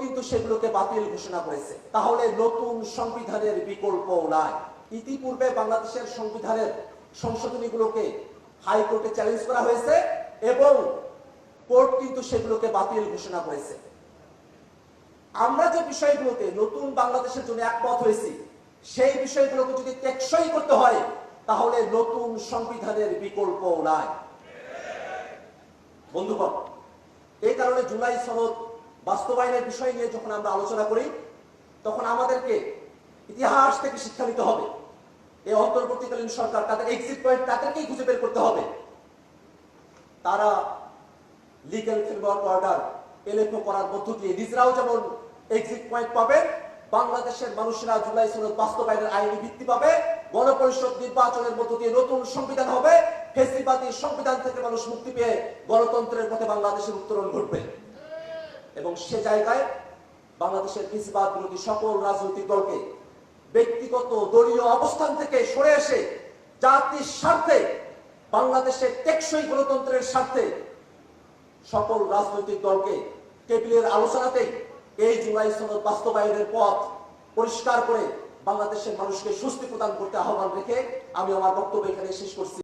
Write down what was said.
কিন্তু সেগুলোকে বাতিল ঘোষণা করেছে। তাহলে নতুন সংবিধানের বিকল্প নাই। ইতিপূর্বে বাংলাদেশের সংবিধানের সংশোধনীগুলোকে হাইকোর্টে চ্যালেঞ্জ করা হয়েছে এবং কোর্ট কিন্তু সেগুলোকে বাতিল ঘোষণা করেছে। আমরা যে বিষয়গুলোতে নতুন বাংলাদেশের জন্য একমত হয়েছি, সেই বিষয়গুলোকে যদি টেকসই করতে হয়, তাহলে নতুন সংবিধানের বিকল্প নাই। বন্ধুগণ, এই কারণে জুলাই সনদ বাস্তবায়নের বিষয় নিয়ে যখন আমরা আলোচনা করি, তখন আমাদেরকে ইতিহাস থেকে শিক্ষা নিতে হবে। এই অন্তর্বর্তীকালীন সরকার তাদের এক্সিট পয়েন্ট তাদেরকেই খুঁজে বের করতে হবে। তারা লিগ্যাল ফ্রেমওয়ার্ক অর্ডার এলএফও করার মধ্য দিয়ে নিজেরাও যেমন এক্সিট পয়েন্ট পাবেন বাংলাদেশের মানুষেরা জুলাই সনদ বাস্তবায়নের আইনি ভিত্তি পাবে, গণপরিষদ নির্বাচনের মধ্য দিয়ে নতুন সংবিধান হবে, ফেসিবাদী সংবিধান থেকে মানুষ মুক্তি পেয়ে গণতন্ত্রের পথে বাংলাদেশের উত্তরণ ঘটবে। এবং সে জায়গায় বাংলাদেশের ফেসিবাদ বিরোধী সকল রাজনৈতিক দলকে ব্যক্তিগত দলীয় অবস্থান থেকে সরে এসে জাতির স্বার্থে, বাংলাদেশের টেকসই গণতন্ত্রের স্বার্থে সকল রাজনৈতিক দলকে টেবিলের আলোচনাতেই এই জুলাই সনদ বাস্তবায়নের পথ পরিষ্কার করে বাংলাদেশের মানুষকে স্বস্তি প্রদান করতে আহ্বান রেখে আমি আমার বক্তব্য এখানে শেষ করছি।